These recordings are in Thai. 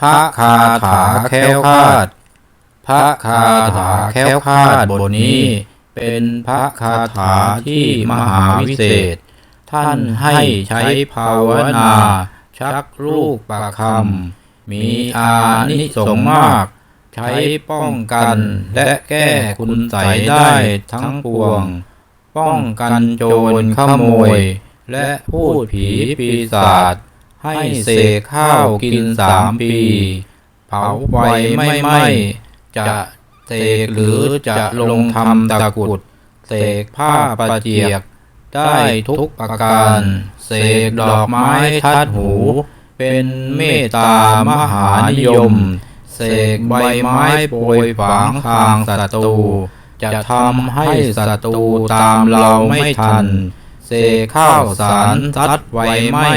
พระคาถาแค้วคลาด พระคาถาแค้วคลาดบทนี้ เป็นพระคาถาที่มหาวิเศษ ท่านให้ใช้ภาวนา ชักลูกประคำมีอานิสงส์มาก ใช้ป้องกันและแก้คุณใสยได้ทั้งปวง ป้องกันโจรขโมย และพูดผีปีศาจ ให้เสกข้าวกินสามปี เผาไฟไม่ไหม้จะเสกหรือจะลงทำตะกุดเสกผ้าประเจียก ได้ทุกประการเสกดอกไม้ทัดหู เป็นเมตตามหานิยม เสกใบไม้โปรยฝางทางศัตรูจะทำให้ศัตรูตามเราไม่ทัน เสกข้าวสารซัดไฟไหม้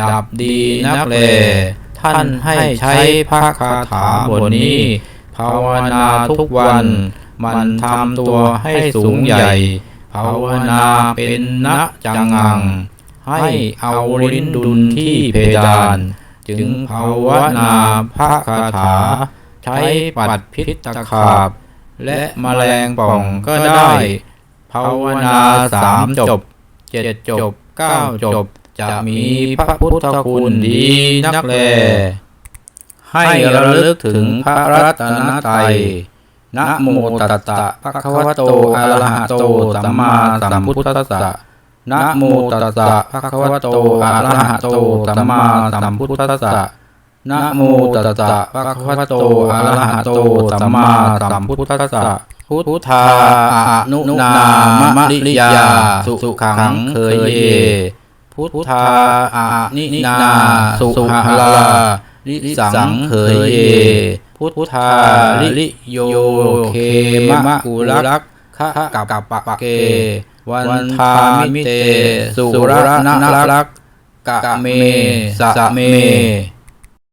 ดับดีนักแลท่านให้ใช้พระคาถาบทนี้ ภาวนาทุกวัน มันทำตัวให้สูงใหญ่ ภาวนาเป็นนะจังงัง ให้เอาลิ้นดุลที่เพดาน จึงภาวนาพระคาถา ใช้ปัดพิษตะขาบ และแมลงป่องก็ได้ ภาวนาสามจบ เจ็ดจบเก้าจบ จะมีพระพุทธคุณดีนักแล ให้ระลึกถึงพระรัตนตรัยนะโมตัสสะภะคะวะโตอะระหะโตสัมมาสัมพุทธัสสะนะโมตัสสะภะคะวะโตอะระหะโตสัมมาสัมพุทธัสสะนะโมตัสสะภะคะวะโตอะระหะโตสัมมาสัมพุทธัสสะพุทธาอะนุนามะริยา สุขังเคยเย พุทธาอะนินาสุหลาลิสังเขยเย พุทธาลิลิโยเคมะกุลักขะกับปะเก วันทามิเต สุรนะรักกะเมสะเม